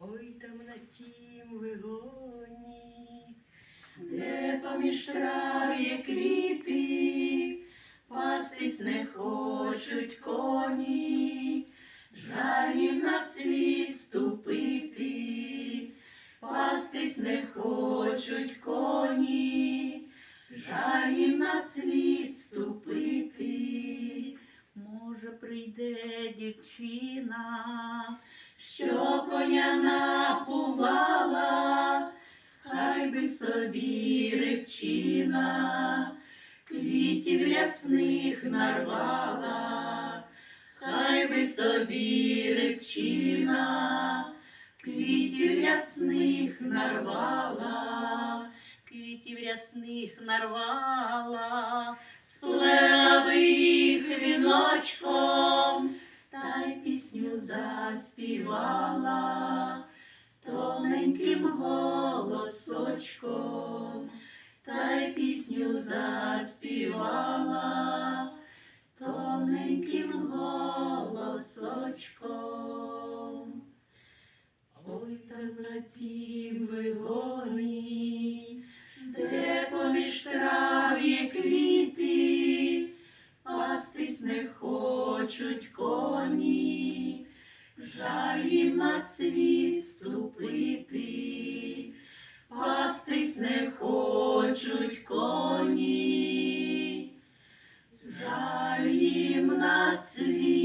Ой там на тім вигоні, де поміж трав є квіти, пастись не хочуть коні, жаль їм на цвіт ступити, пастись не хочуть коні, жаль їм на цвіт ступити. може прийде дівчина, що коня напувала, хай би собі рибчина, квітів рясних нарвала, хай би собі рибчина, квітів рясних нарвала, квітів рясних нарвала, сплела їх віночком, пісню заспівала голосочком, та й пісню заспівала тоненьким голосочком. Ой там на тім вигоні, де поміж трав є квіти, пастись не хочуть коні, жаль їм на цвіт Плачуть коні, жаль їм на цвіт.